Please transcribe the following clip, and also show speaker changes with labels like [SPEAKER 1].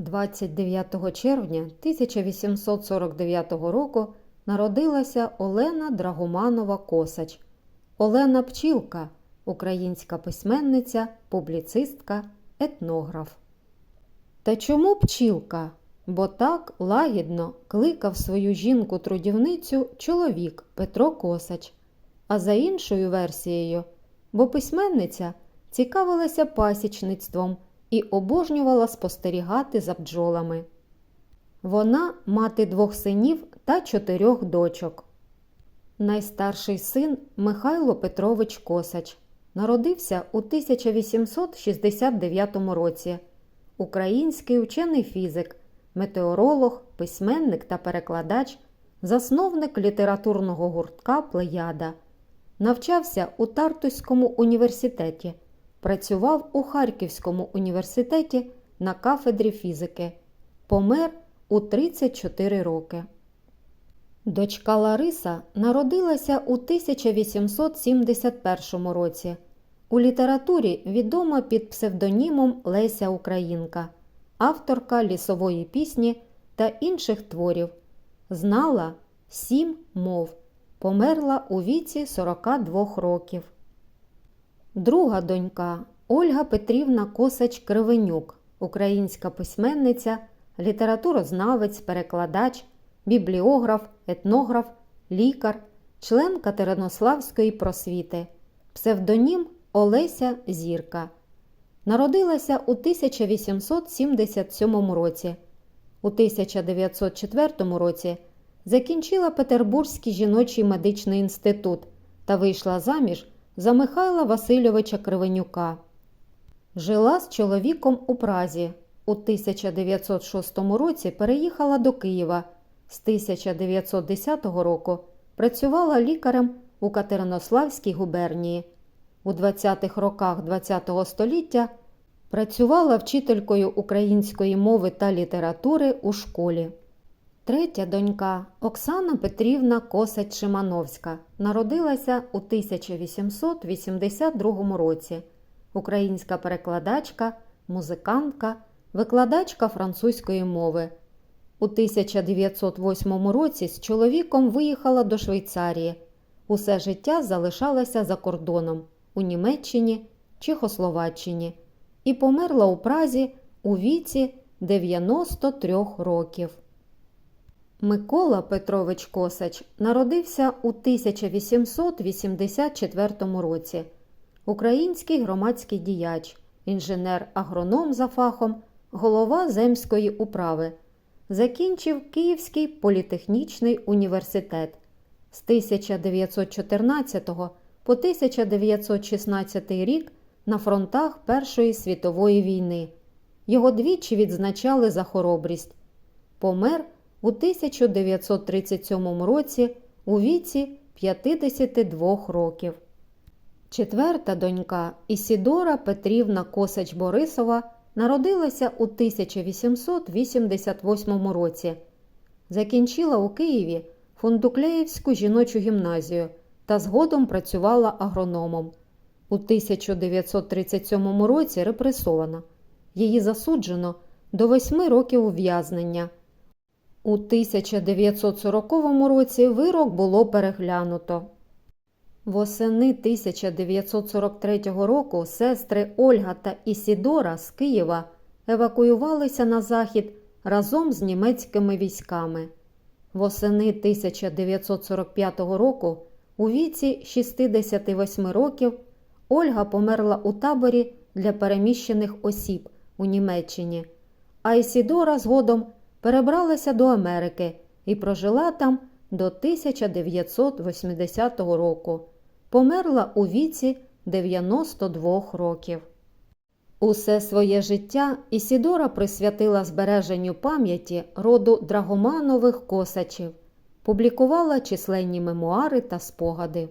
[SPEAKER 1] 29 червня 1849 року народилася Олена Драгоманова Косач. Олена Пчілка, українська письменниця, публіцистка, етнограф. Та чому пчілка? Бо так лагідно кликав свою жінку-трудівницю чоловік Петро Косач. А за іншою версією, бо письменниця цікавилася пасічництвом і обожнювала спостерігати за бджолами. Вона мати двох синів та чотирьох дочок. Найстарший син Михайло Петрович Косач народився у 1869 році. Український учений фізик, метеоролог, письменник та перекладач, засновник літературного гуртка Плеяда. Навчався у Тартуському університеті, працював у Харківському університеті на кафедрі фізики. Помер у 34 роки. Дочка Лариса народилася у 1871 році. У літературі відома під псевдонімом Леся Українка, авторка лісової пісні та інших творів. Знала сім мов, померла у віці 42 років. Друга донька Ольга Петрівна Косач Кривенюк, українська письменниця, літературознавець, перекладач, бібліограф, етнограф, лікар, член Катеринославської просвіти, псевдонім Олеся Зірка. Народилася у 1877 році. У 1904 році закінчила Петербурзький жіночий медичний інститут та вийшла заміж за Михайла Васильовича Кривенюка. Жила з чоловіком у Празі. У 1906 році переїхала до Києва. З 1910 року працювала лікарем у Катеринославській губернії. У 20-х роках ХХ століття працювала вчителькою української мови та літератури у школі. Третя донька Оксана Петрівна Косач Шимановська народилася у 1882 році. Українська перекладачка, музикантка, викладачка французької мови. У 1908 році з чоловіком виїхала до Швейцарії. Усе життя залишалася за кордоном у Німеччині, Чехословаччині і померла у Празі у віці 93 років. Микола Петрович Косач народився у 1884 році. Український громадський діяч, інженер-агроном за фахом, голова земської управи. Закінчив Київський політехнічний університет. З 1914 по 1916 рік на фронтах Першої світової війни. Його двічі відзначали за хоробрість. Помер у 1937 році у віці 52 років. Четверта донька Ісідора Петрівна Косач Борисова народилася у 1888 році. Закінчила у Києві Фундукляєвську жіночу гімназію та згодом працювала агрономом. У 1937 році репресована. Її засуджено до восьми років ув'язнення. У 1940 році вирок було переглянуто. Восени 1943 року сестри Ольга та Ісідора з Києва евакуювалися на захід разом з німецькими військами. Восени 1945 року у віці 68 років Ольга померла у таборі для переміщених осіб у Німеччині, а Ісідора згодом перебралася до Америки і прожила там до 1980 року. Померла у віці 92 років. Усе своє життя Ісідора присвятила збереженню пам'яті роду драгоманових косачів, публікувала численні мемуари та спогади.